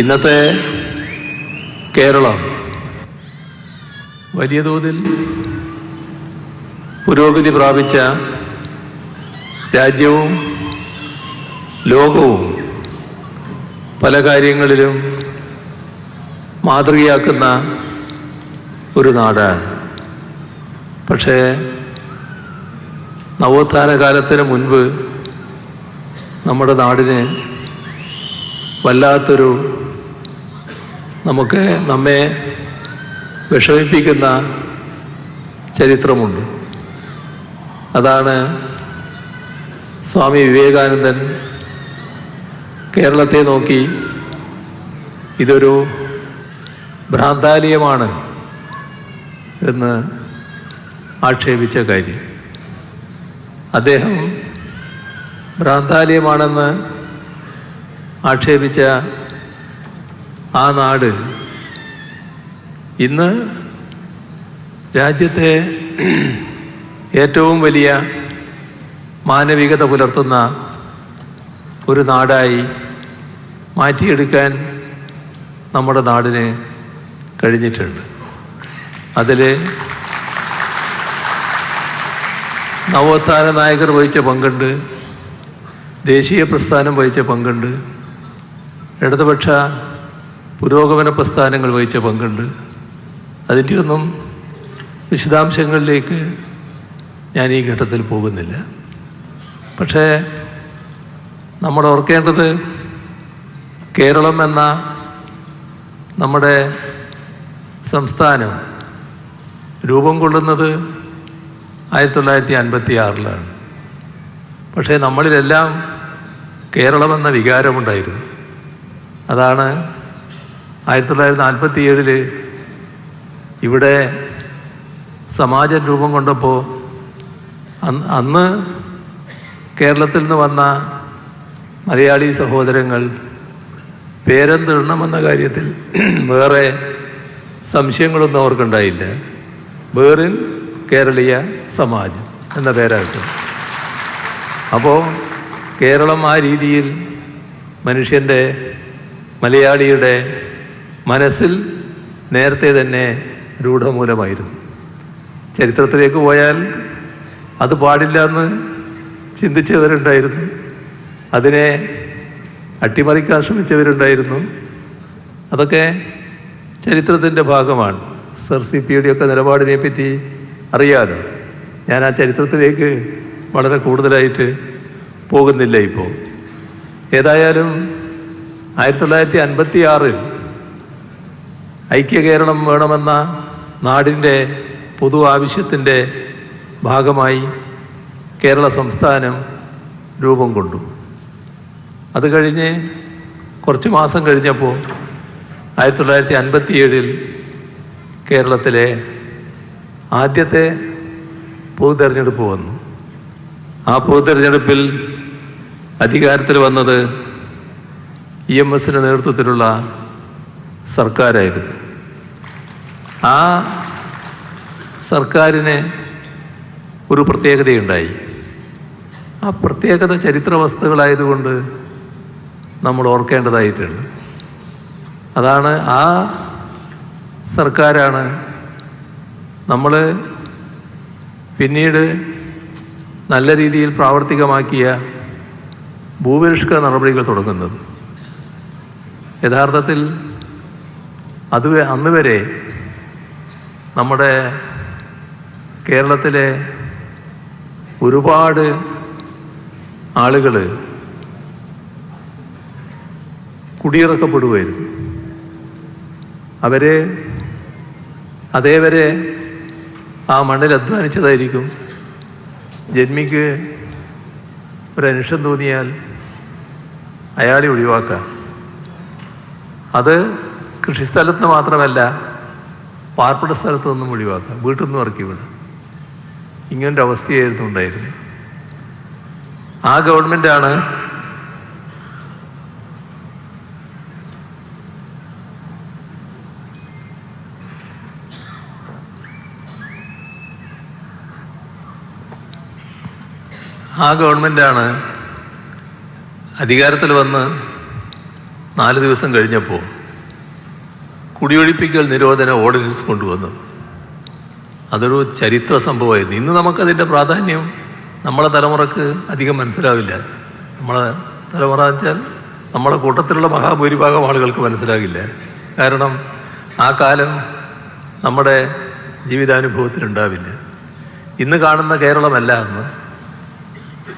ഇന്നത്തെ കേരളം വലിയ തോതിൽ പുരോഗതി പ്രാപിച്ച രാജ്യവും ലോകവും പല കാര്യങ്ങളിലും മാതൃകയാക്കുന്ന ഒരു നാടാണ്. പക്ഷേ നവോത്ഥാന കാലത്തിന് മുൻപ് നമ്മുടെ നാടിന് വല്ലാത്തൊരു നമുക്ക് നമ്മെ വിഷമിപ്പിക്കുന്ന ചരിത്രമുണ്ട്. അതാണ് സ്വാമി വിവേകാനന്ദൻ കേരളത്തെ നോക്കി ഇതൊരു ഭ്രാന്താലയമാണ് എന്ന് ആക്ഷേപിച്ച കാര്യം. അദ്ദേഹം ഭ്രാന്താലയമാണെന്ന് ആക്ഷേപിച്ച ആ നാട് ഇന്ന് രാജ്യത്തെ ഏറ്റവും വലിയ മാനവികത പുലർത്തുന്ന ഒരു നാടായി മാറ്റിയെടുക്കാൻ നമ്മുടെ നാടിന് കഴിഞ്ഞിട്ടുണ്ട്. അതിൽ നവോത്ഥാന നായകർ വഹിച്ച പങ്കുണ്ട് ദേശീയ പ്രസ്ഥാനം വഹിച്ച പങ്കുണ്ട് ഇടതുപക്ഷ പുരോഗമന പ്രസ്ഥാനങ്ങൾ വഹിച്ച പങ്കുണ്ട്. അതിന്റെ ഒന്നും വിശദാംശങ്ങളിലേക്ക് ഞാൻ ഈ ഘട്ടത്തിൽ പോകുന്നില്ല. പക്ഷേ നമ്മൾ ഓർക്കേണ്ടത് കേരളം എന്ന നമ്മുടെ സംസ്ഥാനം രൂപം കൊള്ളുന്നത് ആയിരത്തി തൊള്ളായിരത്തി അൻപത്തി ആറിലാണ് പക്ഷേ നമ്മളിലെല്ലാം കേരളമെന്ന വികാരമുണ്ടായിരുന്നു. അതാണ് ആയിരത്തി തൊള്ളായിരത്തി നാൽപ്പത്തി ഏഴിൽ ഇവിടെ സമാജം രൂപം കൊണ്ടപ്പോൾ അന്ന് കേരളത്തിൽ നിന്ന് വന്ന മലയാളി സഹോദരങ്ങൾ പേരെന്തിടണമെന്ന കാര്യത്തിൽ വേറെ സംശയങ്ങളൊന്നും അവർക്കുണ്ടായില്ല. വേറിൽ കേരളീയ സമാജം എന്ന പേരായിട്ട്. അപ്പോൾ കേരളം ആ രീതിയിൽ മനുഷ്യന്റെ മലയാളിയുടെ മനസ്സിൽ നേരത്തെ തന്നെ രൂഢമൂലമായിരുന്നു. ചരിത്രത്തിലേക്ക് പോയാൽ അത് പാടില്ല എന്ന് ചിന്തിച്ചവരുണ്ടായിരുന്നു. അതിനെ അട്ടിമറിക്കാൻ ശ്രമിച്ചവരുണ്ടായിരുന്നു. അതൊക്കെ ചരിത്രത്തിന്റെ ഭാഗമാണ്. സർ സി പിയുടെ ഒക്കെ നിലപാടിനെ പറ്റി അറിയാലോ. ഞാൻ ആ ചരിത്രത്തിലേക്ക് വളരെ കൂടുതലായിട്ട് പോകുന്നില്ല ഇപ്പോൾ. ഏതായാലും ആയിരത്തി തൊള്ളായിരത്തി അൻപത്തി ആറിൽ ഐക്യ കേരളം വേണമെന്ന നാടിന്റെ പൊതു ആവശ്യത്തിന്റെ ഭാഗമായി കേരള സംസ്ഥാനം രൂപം കൊണ്ടു. അത് കഴിഞ്ഞ് കുറച്ച് മാസം കഴിഞ്ഞപ്പോൾ ആയിരത്തി തൊള്ളായിരത്തി അൻപത്തി ഏഴിൽ കേരളത്തിലെ ആദ്യത്തെ പൊതു തെരഞ്ഞെടുപ്പ് വന്നു. ആ പൊതു തെരഞ്ഞെടുപ്പിൽ അധികാരത്തിൽ വന്നത് ഇ എം എസിന്റെ നേതൃത്വത്തിലുള്ള സർക്കാരായിരുന്നു. ആ സർക്കാരിന് ഒരു പ്രത്യേകതയുണ്ടായി. ആ പ്രത്യേകത ചരിത്ര വസ്തുക്കളായതുകൊണ്ട് നമ്മൾ ഓർക്കേണ്ടതായിട്ടുണ്ട്. അതാണ് ആ സർക്കാരാണ് നമ്മൾ പിന്നീട് നല്ല രീതിയിൽ പ്രാവർത്തികമാക്കിയ ഭൂപരിഷ്കരണ നടപടികൾ തുടങ്ങുന്നത്. യഥാർത്ഥത്തിൽ അത് അന്ന് വരെ നമ്മുടെ കേരളത്തിലെ ഒരുപാട് ആളുകൾ കുടിയിറക്കപ്പെടുമായിരുന്നു അവരെ അതേവരെ ആ മണ്ണിൽ അധ്വാനിച്ചതായിരിക്കും. ജന്മിക്ക് ഒരനിഷ്ടം തോന്നിയാൽ അയാളെ ഒഴിവാക്കാം അത് കൃഷിസ്ഥലത്ത് മാത്രമല്ല പാർപ്പിട സ്ഥലത്തു നിന്നും ഒഴിവാക്കുക വീട്ടിൽ നിന്നും ഇറക്കി വിടുക ഇങ്ങനൊരു അവസ്ഥയായിരുന്നു ഉണ്ടായിരുന്നത്. ആ ഗവൺമെന്റാണ് ആ ഗവൺമെന്റാണ് അധികാരത്തിൽ വന്ന് നാല് ദിവസം കഴിഞ്ഞപ്പോൾ കുടിയൊഴിപ്പിക്കൽ നിരോധന ഓർഡിനൻസ് കൊണ്ടുവന്നത്. അതൊരു ചരിത്ര സംഭവമായിരുന്നു. ഇന്ന് നമുക്കതിന്റെ പ്രാധാന്യം നമ്മളെ തലമുറയ്ക്ക് അധികം മനസ്സിലാവില്ല. നമ്മളെ തലമുറ വെച്ചാൽ നമ്മുടെ കൂട്ടത്തിലുള്ള മഹാഭൂരിഭാഗം ആളുകൾക്ക് മനസ്സിലാകില്ല. കാരണം ആ കാലം നമ്മുടെ ജീവിതാനുഭവത്തിലുണ്ടാവില്ല. ഇന്ന് കാണുന്ന കേരളമല്ല അന്ന്.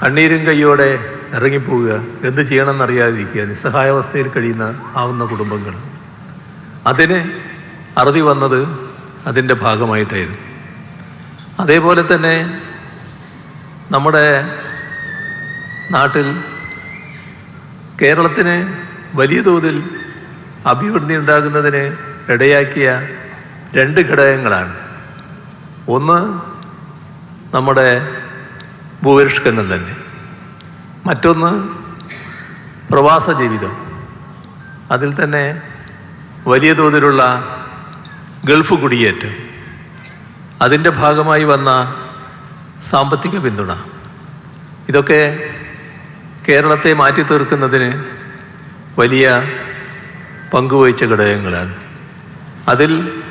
കണ്ണീരും കൈയോടെ ഇറങ്ങിപ്പോവുക എന്ത് ചെയ്യണമെന്നറിയാതിരിക്കുക നിസ്സഹായാവസ്ഥയിൽ കഴിയുന്ന ആവുന്ന കുടുംബങ്ങൾ. അതിന് അറുതി വന്നത് അതിന്റെ ഭാഗമായിട്ടായിരുന്നു. അതേപോലെ തന്നെ നമ്മുടെ നാട്ടിൽ കേരളത്തിന് വലിയ തോതിൽ അഭിവൃദ്ധി ഉണ്ടാകുന്നതിന് ഇടയാക്കിയ രണ്ട് ഘടകങ്ങളാണ്. ഒന്ന് നമ്മുടെ ഭൂപരിഷ്കരണം തന്നെ. മറ്റൊന്ന് പ്രവാസ ജീവിതം. അതിൽ തന്നെ വലിയ തോതിലുള്ള ഗൾഫ് കുടിയേറ്റം. അതിന്റെ ഭാഗമായി വന്ന സാമ്പത്തിക പിന്തുണ. ഇതൊക്കെ കേരളത്തെ മാറ്റി തീർക്കുന്നതിന് വലിയ പങ്കുവഹിച്ച ഘടകങ്ങളാണ്. അതിൽ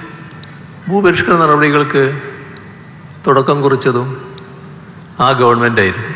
ഭൂപരിഷ്കരണ നടപടികൾക്ക് തുടക്കം കുറിച്ചതും ആ ഗവൺമെന്റായിരുന്നു